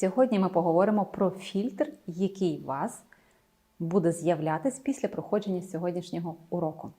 Сьогодні ми поговоримо про фільтр, який у вас буде з'являтись після проходження сьогоднішнього уроку.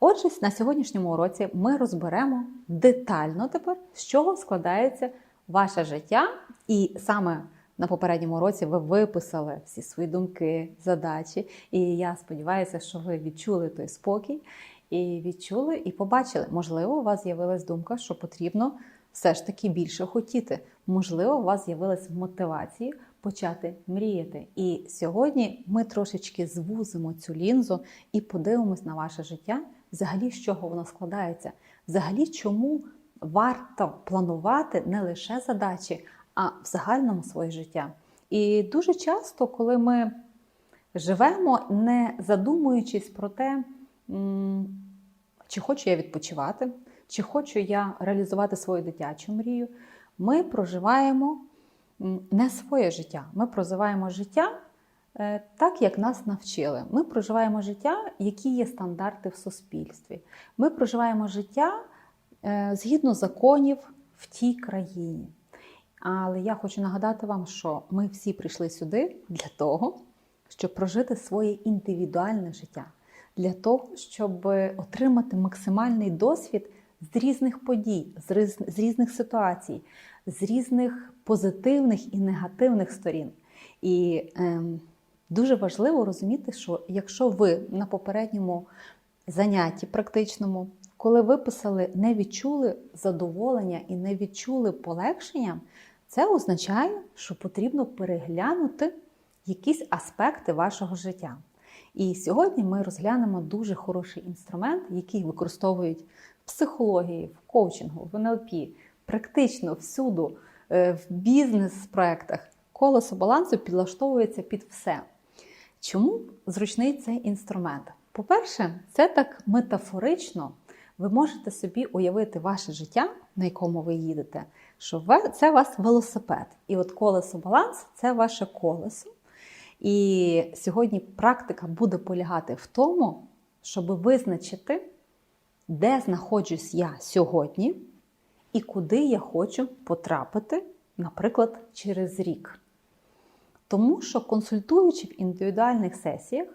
Отже, на сьогоднішньому уроці ми розберемо детально тепер, з чого складається ваше життя, і саме на попередньому уроці ви виписали всі свої думки, задачі. І я сподіваюся, що ви відчули той спокій і відчули і побачили. Можливо, у вас з'явилась думка, що потрібно все ж таки більше хотіти. Можливо, у вас з'явилась мотивація почати мріяти. І сьогодні ми трошечки звузимо цю лінзу і подивимось на ваше життя, взагалі, з чого воно складається, взагалі, чому варто планувати не лише задачі, а в загальному своє життя. І дуже часто, коли ми живемо, не задумуючись про те, чи хочу я відпочивати, чи хочу я реалізувати свою дитячу мрію, ми проживаємо не своє життя. Ми проживаємо життя е, так, як нас навчили. Ми проживаємо життя, які є стандарти в суспільстві. Ми проживаємо життя е, згідно законів в тій країні. Але я хочу нагадати вам, що ми всі прийшли сюди для того, щоб прожити своє індивідуальне життя, для того, щоб отримати максимальний досвід з різних подій, з riz- з різних ситуацій, з різних позитивних і негативних сторін. І ем, дуже важливо розуміти, що якщо ви на попередньому занятті практичному, коли виписали, не відчули задоволення і не відчули полегшення, це означає, що потрібно переглянути якісь аспекти вашого життя. І сьогодні ми розглянемо дуже хороший інструмент, який використовують психології, в коучингу, в НЛП, практично всюду, е, в бізнес-проектах. Колесо балансу підлаштовується під все. Чому зручний цей інструмент? По-перше, це так метафорично. Ви можете собі уявити ваше життя, на якому ви їдете, що це вас велосипед. І от колесо баланс це ваше колесо. І сьогодні практика буде полягати в тому, щоб визначити, де знаходжусь я сьогодні і куди я хочу потрапити, наприклад, через рік. Тому що консультуючи в індивідуальних сесіях,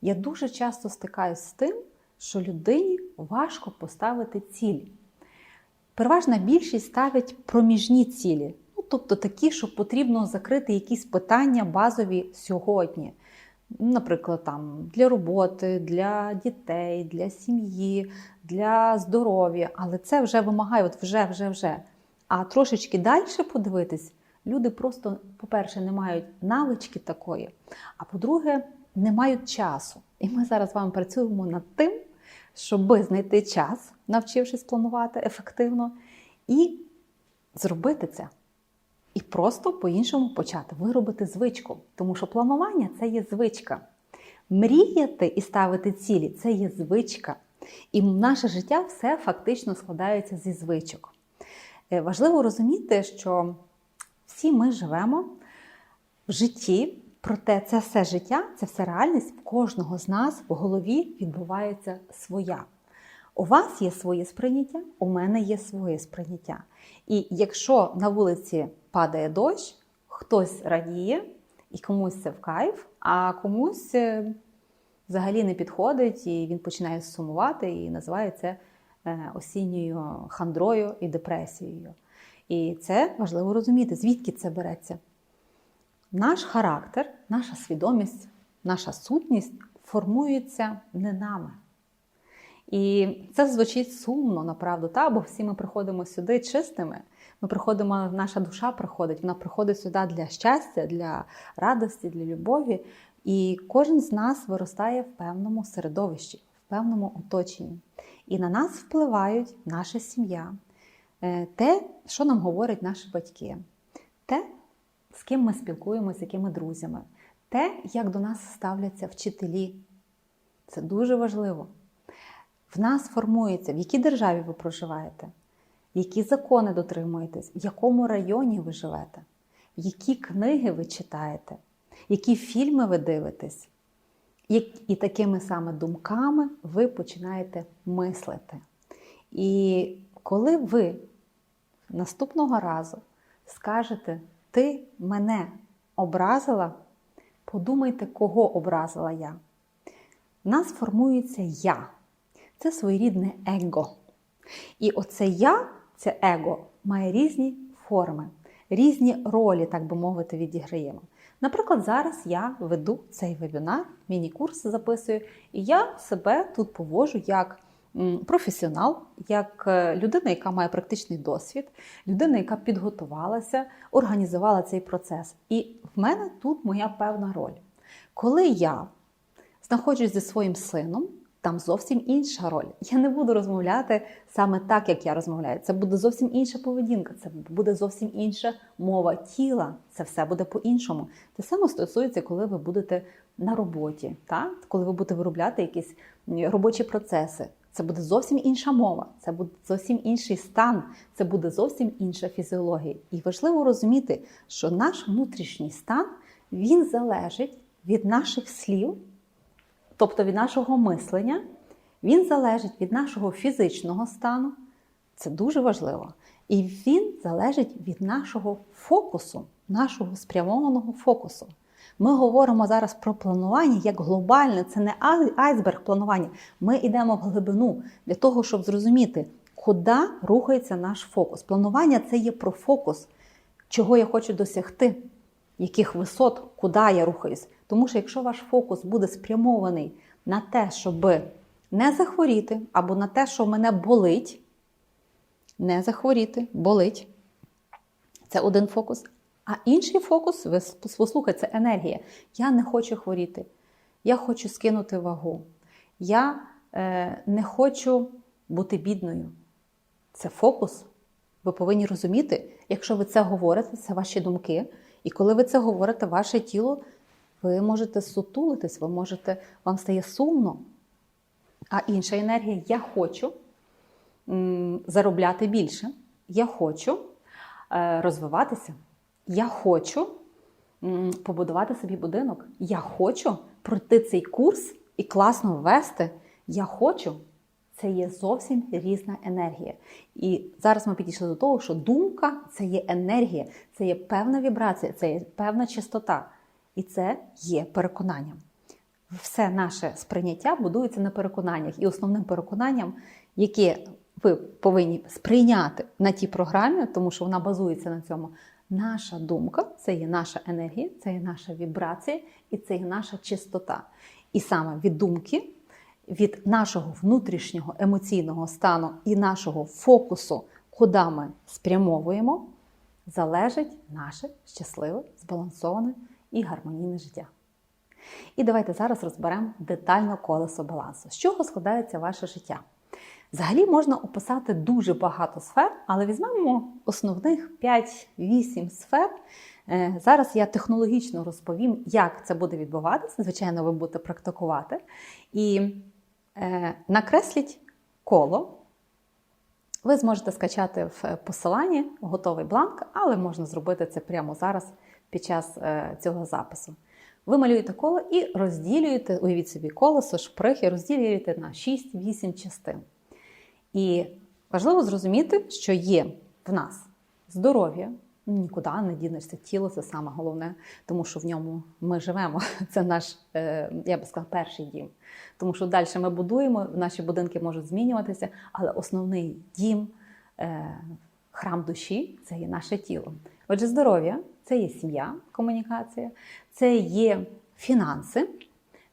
я дуже часто стикаюся з тим, що людині важко поставити ціль. Переважна більшість ставить проміжні цілі, ну, тобто такі, що потрібно закрити якісь питання базові сьогодні. Наприклад, там, для роботи, для дітей, для сім'ї, для здоров'я. Але це вже вимагає, от вже, вже, вже. А трошечки далі подивитись, люди просто, по-перше, не мають навички такої, а по-друге, не мають часу. І ми зараз з вами працюємо над тим, щоб знайти час, навчившись планувати ефективно, і зробити це. І просто по-іншому почати виробити звичку. Тому що планування це є звичка. Мріяти і ставити цілі це є звичка. І наше життя все фактично складається зі звичок. Е, Важливо розуміти, що всі ми живемо в житті, проте це все життя, це все реальність в кожного з нас в голові відбувається своя. У вас є своє сприйняття, у мене є своє сприйняття. І якщо на вулиці падає дощ, хтось радіє, і комусь це в кайф, а комусь е, взагалі не підходить, і він починає сумувати і називає це е, осінньою хандрою і депресією. І це важливо розуміти, звідки це береться. Наш характер, наша свідомість, наша сутність формується не нами. І це звучить сумно, направду, та? бо всі ми приходимо сюди чистими. Ми приходимо, наша душа приходить, вона приходить сюди для щастя, для радості, для любові. І кожен з нас виростає в певному середовищі, в певному оточенні. І на нас впливають наша сім'я, е, те, що нам говорять наші батьки, те, з ким ми спілкуємося, з якими друзями, те, як до нас ставляться вчителі. Це дуже важливо. В нас формується, в якій державі ви проживаєте, які закони дотримуєтесь, в якому районі ви живете, які книги ви читаєте, які фільми ви дивитесь. І, такими саме думками ви починаєте мислити. І коли ви наступного разу скажете ти мене образила, подумайте, кого образила я. В нас формується я. Це своєрідне его. І оце я, це его, має різні форми, різні ролі, так би мовити, відіграємо. Наприклад, зараз я веду цей вебінар, міні-курс записую, і я себе тут поводжу як професіонал, як е, людина, яка має практичний досвід, людина, яка підготувалася, організувала цей процес. І в мене тут моя певна роль. Коли я знаходжусь зі своїм сином, там зовсім інша роль. Я не буду розмовляти саме так, як я розмовляю. Це буде зовсім інша поведінка, це буде зовсім інша мова тіла. Це все буде по-іншому. Те саме стосується, коли ви будете на роботі, так? коли ви будете виробляти якісь робочі процеси. Це буде зовсім інша мова, це буде зовсім інший стан, це буде зовсім інша фізіологія. І важливо розуміти, що наш внутрішній стан він залежить від наших слів тобто від нашого мислення, він залежить від нашого фізичного стану. Це дуже важливо. І він залежить від нашого фокусу, нашого спрямованого фокусу. Ми говоримо зараз про планування як глобальне, це не айсберг планування. Ми йдемо в глибину для того, щоб зрозуміти, куди рухається наш фокус. Планування це є про фокус, чого я хочу досягти, яких висот, куди я рухаюсь. Тому що якщо ваш фокус буде спрямований на те, щоб не захворіти, або на те, що мене болить, не захворіти, болить. Це один фокус. А інший фокус, ви послухайте, це енергія. Я не хочу хворіти. Я хочу скинути вагу. Я е, не хочу бути бідною. Це фокус. Ви повинні розуміти, якщо ви це говорите, це ваші думки. І коли ви це говорите, ваше тіло ви можете сутулитись, ви можете, вам стає сумно. А інша енергія я хочу заробляти більше, я хочу е, розвиватися, я хочу побудувати собі будинок, я хочу пройти цей курс і класно ввести. Я хочу. Це є зовсім різна енергія. І зараз ми підійшли до того, що думка це є енергія, це є певна вібрація, це є певна чистота. І це є переконанням. Все наше сприйняття будується на переконаннях. І основним переконанням, яке ви повинні сприйняти на тій програмі, тому що вона базується на цьому. Наша думка це є наша енергія, це є наша вібрація і це є наша чистота. І саме від думки, від нашого внутрішнього емоційного стану і нашого фокусу, куди ми спрямовуємо, залежить наше щасливе, збалансоване і гармонійне життя. І давайте зараз розберемо детально колесо балансу. З чого складається ваше життя? Взагалі можна описати дуже багато сфер, але візьмемо основних 5-8 сфер. Е, зараз я технологічно розповім, як це буде відбуватися. Звичайно, ви будете практикувати. І е, накресліть коло. Ви зможете скачати в посиланні готовий бланк, але можна зробити це прямо зараз під час е, цього запису. Ви малюєте коло і розділюєте, уявіть собі колесо, шприх і розділюєте на 6-8 частин. І важливо зрозуміти, що є в нас здоров'я, нікуди не дінешся тіло, це саме головне, тому що в ньому ми живемо. Це наш, е, я би сказала, перший дім. Тому що далі ми будуємо, наші будинки можуть змінюватися, але основний дім, е, храм душі це є наше тіло. Отже, здоров'я це є сім'я, комунікація, це є фінанси,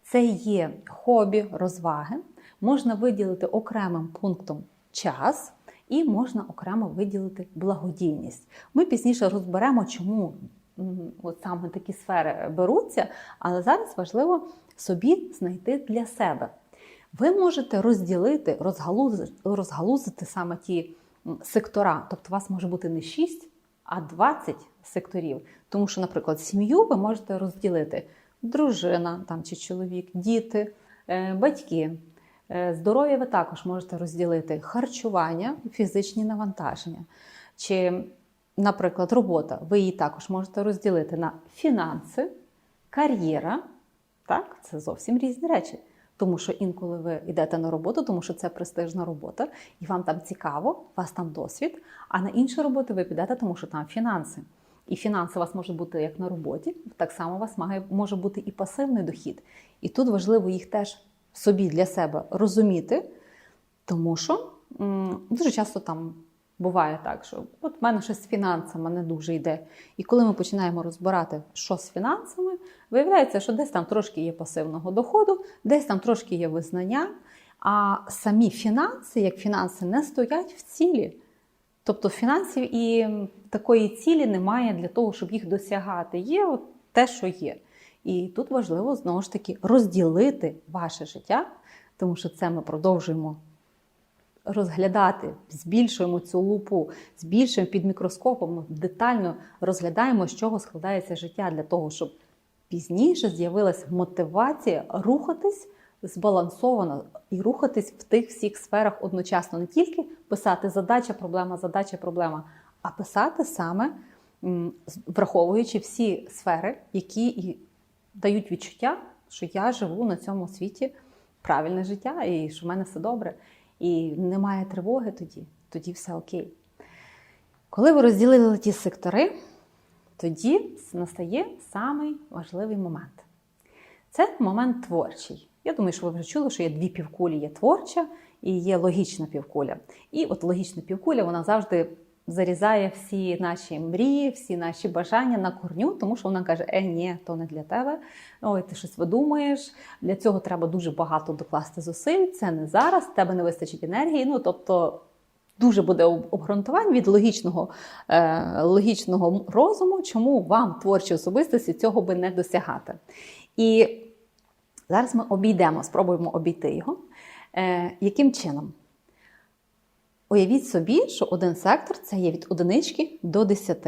це є хобі, розваги. Можна виділити окремим пунктом час і можна окремо виділити благодійність. Ми пізніше розберемо, чому от саме такі сфери беруться, але зараз важливо собі знайти для себе. Ви можете розділити, розгалузити, розгалузити саме ті сектора, тобто у вас може бути не 6, а 20 секторів. Тому що, наприклад, сім'ю ви можете розділити дружина там, чи чоловік, діти, е, батьки. Е, здоров'я ви також можете розділити харчування, фізичні навантаження. Чи, наприклад, робота. Ви її також можете розділити на фінанси, кар'єра. Так, це зовсім різні речі. Тому що інколи ви йдете на роботу, тому що це престижна робота, і вам там цікаво, у вас там досвід. А на іншу роботу ви підете, тому що там фінанси. І фінанси у вас можуть бути як на роботі, так само у вас може бути і пасивний дохід. І тут важливо їх теж собі для себе розуміти, тому що дуже часто там буває так, що от в мене щось з фінансами не дуже йде. І коли ми починаємо розбирати, що з фінансами, виявляється, що десь там трошки є пасивного доходу, десь там трошки є визнання. А самі фінанси, як фінанси, не стоять в цілі. Тобто фінансів і такої цілі немає для того, щоб їх досягати. Є от те, що є. І тут важливо знову ж таки розділити ваше життя, тому що це ми продовжуємо розглядати, збільшуємо цю лупу, збільшуємо під мікроскопом, детально розглядаємо, з чого складається життя для того, щоб пізніше з'явилася мотивація рухатись збалансовано і рухатись в тих всіх сферах одночасно, не тільки писати задача, проблема, задача, проблема, а писати саме враховуючи всі сфери, які і дають відчуття, що я живу на цьому світі правильне життя, і що в мене все добре. І немає тривоги тоді, тоді все окей. Коли ви розділили ті сектори, тоді настає самий важливий момент. Це момент творчий. Я думаю, що ви вже чули, що є дві півкулі: є творча і є логічна півкуля. І от логічна півкуля вона завжди зарізає всі наші мрії, всі наші бажання на корню, тому що вона каже: Е, ні, то не для тебе. Ой, ти щось видумуєш. Для цього треба дуже багато докласти зусиль. Це не зараз, тебе не вистачить енергії. Ну тобто. Дуже буде обґрунтувань від логічного е, логічного розуму, чому вам творчі особистості цього би не досягати. І зараз ми обійдемо, спробуємо обійти його. Е, яким чином? Уявіть собі, що один сектор це є від одинички до 10.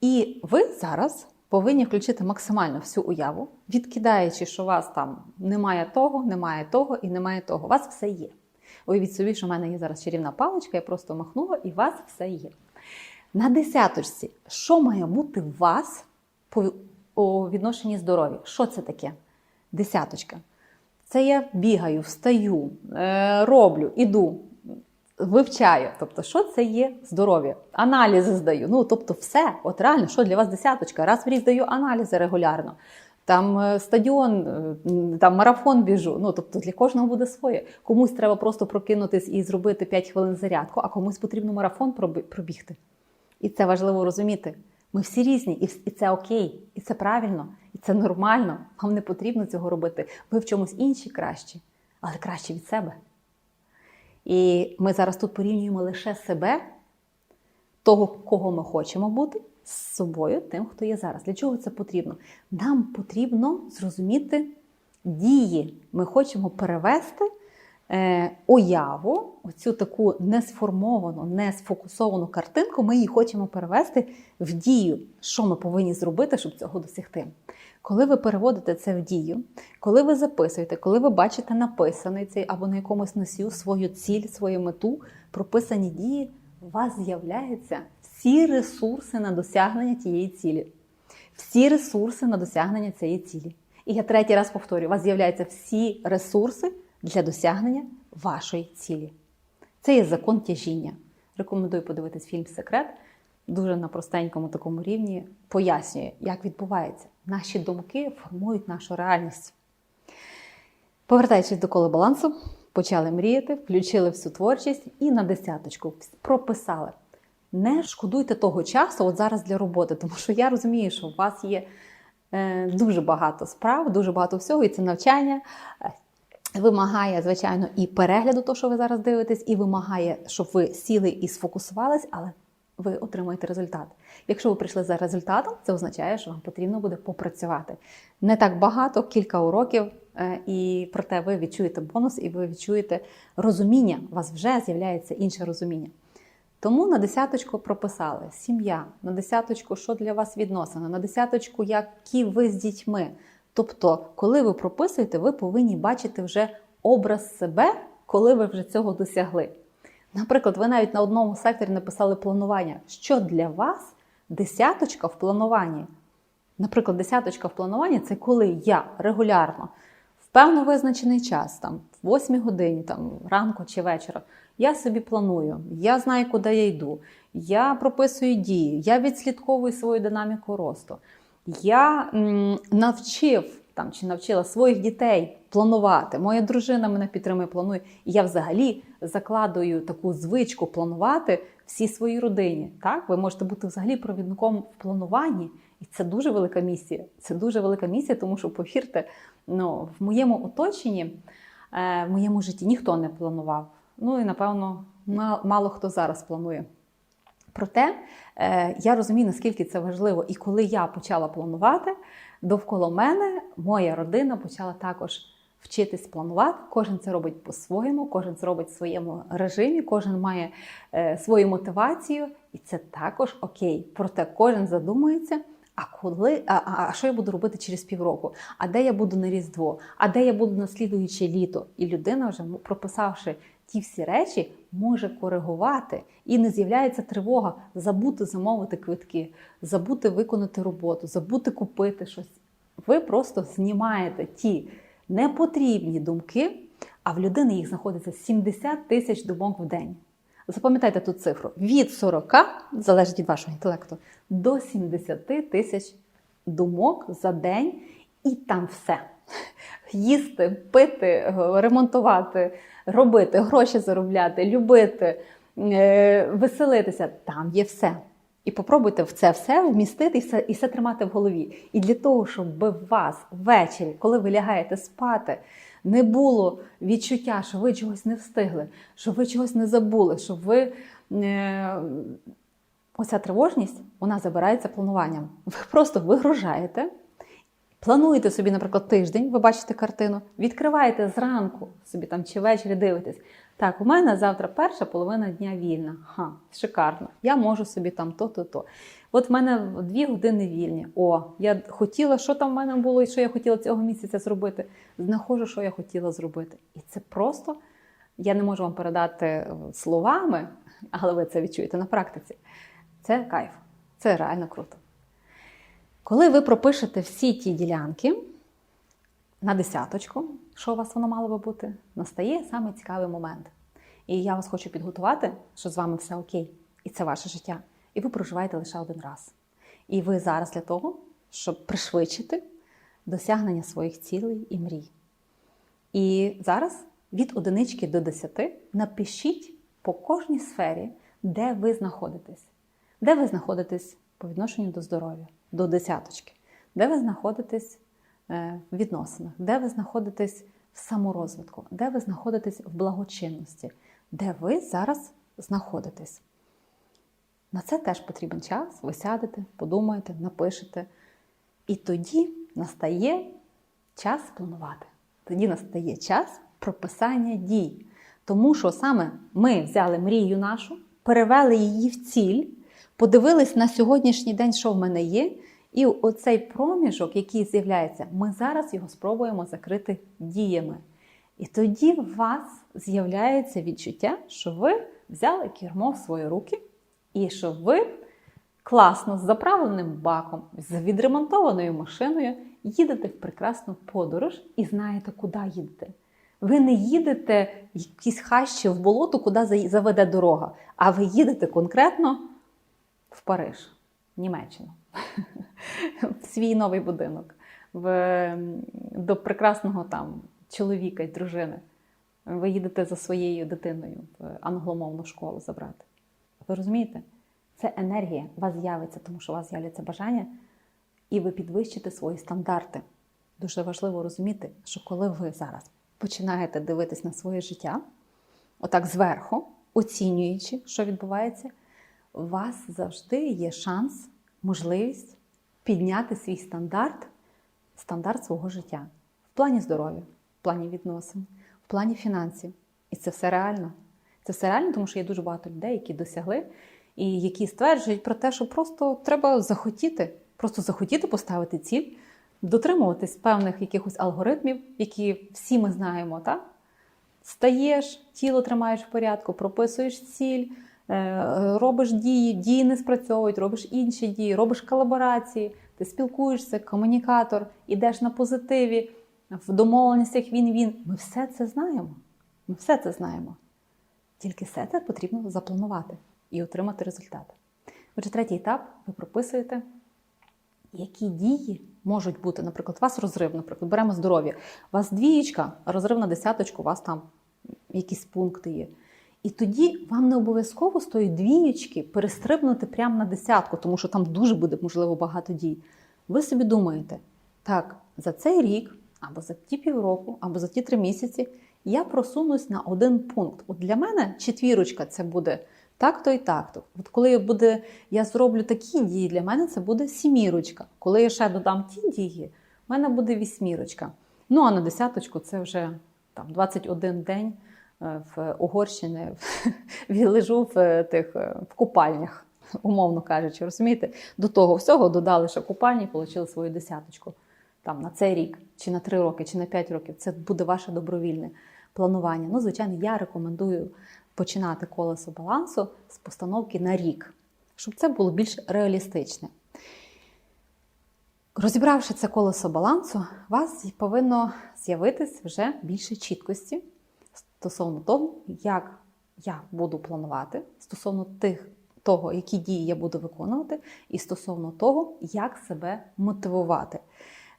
І ви зараз повинні включити максимально всю уяву, відкидаючи, що у вас там немає того, немає того і немає того. У вас все є. Уявіть собі, що в мене є зараз чарівна паличка, я просто махнула, і у вас все є. На десяточці, що має бути у вас у відношенні здоров'я? Що це таке? Десяточка. Це я бігаю, встаю, е, роблю, іду, вивчаю. Тобто, що це є здоров'я? Аналізи здаю. Ну, тобто, все, от реально, що для вас десяточка? Раз в рік здаю аналізи регулярно. Там е, стадіон, е, там марафон біжу. Ну тобто для кожного буде своє. Комусь треба просто прокинутись і зробити 5 хвилин зарядку, а комусь потрібно марафон пробігти. І це важливо розуміти. Ми всі різні, і це окей, і це правильно, і це нормально. Вам не потрібно цього робити. Ви в чомусь інші кращі, але краще від себе. І ми зараз тут порівнюємо лише себе, того, кого ми хочемо бути, з собою, тим, хто є зараз. Для чого це потрібно? Нам потрібно зрозуміти дії. Ми хочемо перевести е, уяву, оцю таку несформовану, не сфокусовану картинку, ми її хочемо перевести в дію. Що ми повинні зробити, щоб цього досягти? Коли ви переводите це в дію, коли ви записуєте, коли ви бачите написаний цей або на якомусь носію свою ціль, свою мету, прописані дії, у вас з'являються всі ресурси на досягнення тієї цілі. Всі ресурси на досягнення цієї цілі. І я третій раз повторюю, у вас з'являються всі ресурси для досягнення вашої цілі. Це є закон тяжіння. Рекомендую подивитись фільм Секрет. Дуже на простенькому такому рівні пояснює, як відбувається. Наші думки формують нашу реальність. Повертаючись до кола балансу, почали мріяти, включили всю творчість і на десяточку прописали. Не шкодуйте того часу, от зараз для роботи, тому що я розумію, що у вас є е, дуже багато справ, дуже багато всього, і це навчання. Е, вимагає, звичайно, і перегляду, того, що ви зараз дивитесь, і вимагає, щоб ви сіли і сфокусувались, але ви отримуєте результат. Якщо ви прийшли за результатом, це означає, що вам потрібно буде попрацювати. Не так багато, кілька уроків, е, і проте ви відчуєте бонус, і ви відчуєте розуміння. У вас вже з'являється інше розуміння. Тому на десяточку прописали сім'я, на десяточку, що для вас відносини, на десяточку, які ви з дітьми. Тобто, коли ви прописуєте, ви повинні бачити вже образ себе, коли ви вже цього досягли. Наприклад, ви навіть на одному секторі написали планування, що для вас десяточка в плануванні. Наприклад, десяточка в плануванні це коли я регулярно в певно визначений час, там в 8 годині там, ранку чи вечора, Я собі планую, я знаю, куди я йду, я прописую дії, я відслідковую свою динаміку росту. Я м, навчив там чи навчила своїх дітей планувати. Моя дружина мене підтримує, планує. І я взагалі закладую таку звичку планувати всій своїй родині. Так, ви можете бути взагалі провідником в плануванні, і це дуже велика місія. Це дуже велика місія, тому що повірте, ну в моєму оточенні, е, в моєму житті ніхто не планував. Ну і напевно, мало хто зараз планує. Проте е, я розумію, наскільки це важливо. І коли я почала планувати, довкола мене моя родина почала також вчитись планувати. Кожен це робить по-своєму, кожен це робить в своєму режимі, кожен має е, свою мотивацію, і це також окей. Проте кожен задумується. А коли, а, а, що я буду робити через півроку? А де я буду на Різдво? А де я буду на слідуюче літо? І людина, вже прописавши ті всі речі, може коригувати. І не з'являється тривога забути замовити квитки, забути виконати роботу, забути купити щось. Ви просто знімаєте ті непотрібні думки, а в людини їх знаходиться 70 тисяч думок в день. Запам'ятайте ту цифру: від 40, залежить від вашого інтелекту, до 70 тисяч думок за день, і там все. Їсти, пити, ремонтувати, робити, гроші заробляти, любити, е, веселитися. Там є все. І попробуйте в це все вмістити і все, і все тримати в голові. І для того, щоб вас ввечері, коли ви лягаєте спати, не було відчуття, що ви чогось не встигли, що ви чогось не забули, що ви. Е, Оця тривожність вона забирається плануванням. Ви просто вигружаєте, плануєте собі, наприклад, тиждень, ви бачите картину, відкриваєте зранку собі там чи ввечері дивитесь. Так, у мене завтра перша половина дня вільна. Ха, шикарно. Я можу собі там то-то, то. От в мене дві години вільні. О, я хотіла, що там в мене було, і що я хотіла цього місяця зробити. Знаходжу, що я хотіла зробити. І це просто я не можу вам передати словами, але ви це відчуєте на практиці. Це кайф, це реально круто. Коли ви пропишете всі ті ділянки на десяточку, що у вас воно мало би бути, настає саме цікавий момент. І я вас хочу підготувати, що з вами все окей, і це ваше життя. І ви проживаєте лише один раз. І ви зараз для того, щоб пришвидшити досягнення своїх цілей і мрій. І зараз від одинички до десяти напишіть по кожній сфері, де ви знаходитесь. Де ви знаходитесь по відношенню до здоров'я, до десяточки, де ви знаходитесь в відносинах, де ви знаходитесь в саморозвитку, де ви знаходитесь в благочинності, де ви зараз знаходитесь. На це теж потрібен час. Ви сядете, подумаєте, напишете. І тоді настає час планувати. Тоді настає час прописання дій. Тому що саме ми взяли мрію нашу, перевели її в ціль, подивились на сьогоднішній день, що в мене є. І оцей проміжок, який з'являється, ми зараз його спробуємо закрити діями. І тоді у вас з'являється відчуття, що ви взяли кермо в свої руки, і що ви класно з заправленим баком, з відремонтованою машиною їдете в прекрасну подорож і знаєте, куди їдете. Ви не їдете в якісь хащі в болото, куди заведе дорога, а ви їдете конкретно в Париж, Німеччину, в свій новий будинок, в, до прекрасного там чоловіка і дружини. Ви їдете за своєю дитиною в англомовну школу забрати. Ви розумієте? Це енергія у вас з'явиться, тому що у вас з'являться бажання, і ви підвищите свої стандарти. Дуже важливо розуміти, що коли ви зараз починаєте дивитись на своє життя, отак зверху, оцінюючи, що відбувається, у вас завжди є шанс, можливість підняти свій стандарт, стандарт свого життя в плані здоров'я, в плані відносин, в плані фінансів. І це все реально. Це все реально, тому що є дуже багато людей, які досягли і які стверджують про те, що просто треба захотіти, просто захотіти поставити ціль, дотримуватись певних якихось алгоритмів, які всі ми знаємо. так? Стаєш, тіло тримаєш в порядку, прописуєш ціль, робиш дії, дії не спрацьовують, робиш інші дії, робиш колаборації, ти спілкуєшся, комунікатор, ідеш на позитиві, в домовленостях він-він. Ми все це знаємо. Ми все це знаємо. Тільки все це потрібно запланувати і отримати результат. Отже, третій етап ви прописуєте, які дії можуть бути. Наприклад, у вас розрив, наприклад, беремо здоров'я. У вас двієчка, розрив на десяточку, у вас там якісь пункти є. І тоді вам не обов'язково з тої двієчки перестрибнути прямо на десятку, тому що там дуже буде, можливо, багато дій. Ви собі думаєте, так, за цей рік, або за ті півроку, або за ті три місяці я просунусь на один пункт. От для мене четвірочка це буде так-то і так-то. От коли буде, я зроблю такі дії, для мене це буде сімірочка. Коли я ще додам ті дії, в мене буде вісьмірочка. Ну а на десяточку це вже там 21 день в Угорщині лежу в е, тих е, в купальнях, умовно кажучи, розумієте? До того всього додали ще купальні, отримали свою десяточку. Там на цей рік, чи на 3 роки, чи на 5 років. Це буде ваше добровільне планування. Ну, звичайно, я рекомендую починати колесо балансу з постановки на рік, щоб це було більш реалістичне. Розібравши це колесо балансу, у вас повинно з'явитись вже більше чіткості стосовно того, як я буду планувати, стосовно тих, того, які дії я буду виконувати, і стосовно того, як себе мотивувати.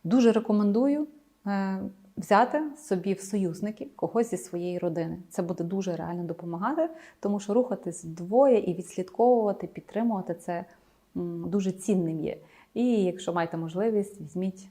Дуже рекомендую е, взяти собі в союзники когось зі своєї родини. Це буде дуже реально допомагати, тому що рухатись вдвоє і відслідковувати, підтримувати це м, дуже цінним є. І якщо маєте можливість, візьміть,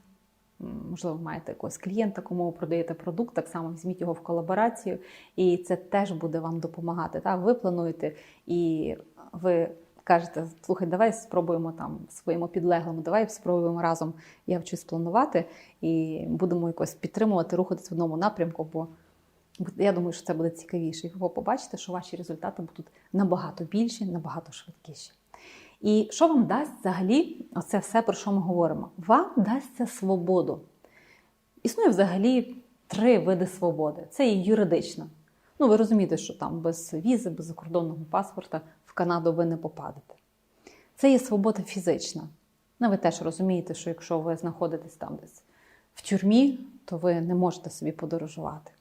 можливо, маєте якогось клієнта, кому ви продаєте продукт, так само візьміть його в колаборацію, і це теж буде вам допомагати. Так? Ви плануєте і ви кажете, слухай, давай спробуємо там своєму підлеглому, давай спробуємо разом. Я вчусь планувати і будемо якось підтримувати, рухатись в одному напрямку. Бо я думаю, що це буде цікавіше. І ви побачите, що ваші результати будуть набагато більші, набагато швидкіші. І що вам дасть взагалі оце все, про що ми говоримо? Вам дасться свободу. Існує взагалі три види свободи. Це і юридична. Ну, ви розумієте, що там без візи, без закордонного паспорта в Канаду ви не попадете. Це є свобода фізична. Ну, ви теж розумієте, що якщо ви знаходитесь там десь в тюрмі, то ви не можете собі подорожувати.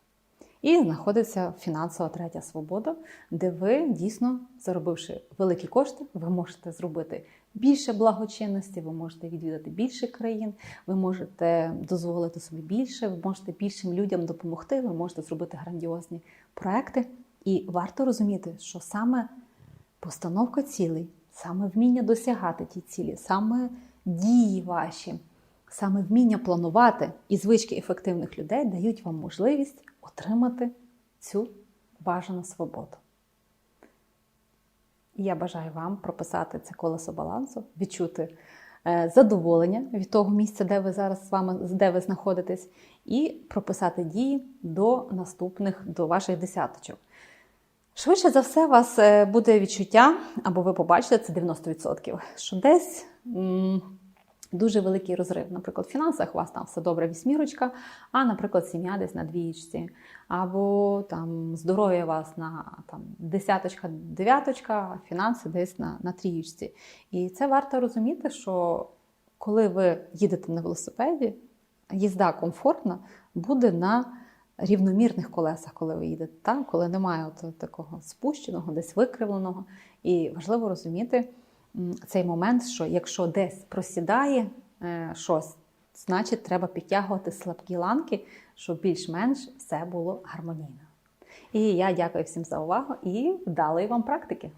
І знаходиться фінансова третя свобода, де ви дійсно, заробивши великі кошти, ви можете зробити більше благочинності, ви можете відвідати більше країн, ви можете дозволити собі більше, ви можете більшим людям допомогти, ви можете зробити грандіозні проекти. І варто розуміти, що саме постановка цілей, саме вміння досягати ті цілі, саме дії ваші, саме вміння планувати і звички ефективних людей дають вам можливість отримати цю бажану свободу. І я бажаю вам прописати це колесо балансу, відчути е, задоволення від того місця, де ви зараз з вами, де ви знаходитесь, і прописати дії до наступних, до ваших десяточок. Швидше за все, у вас е, буде відчуття, або ви побачите це 90%, що десь дуже великий розрив. Наприклад, в фінансах у вас там все добре вісьмірочка, а, наприклад, сім'я десь на двічці, або там здоров'я у вас на там, десяточка, дев'яточка, а фінанси десь на, на трієчці. І це варто розуміти, що коли ви їдете на велосипеді, їзда комфортна буде на рівномірних колесах, коли ви їдете, так? коли немає от такого спущеного, десь викривленого. І важливо розуміти цей момент, що якщо десь просідає е, щось, значить треба підтягувати слабкі ланки, щоб більш-менш все було гармонійно. І я дякую всім за увагу і вдалої вам практики!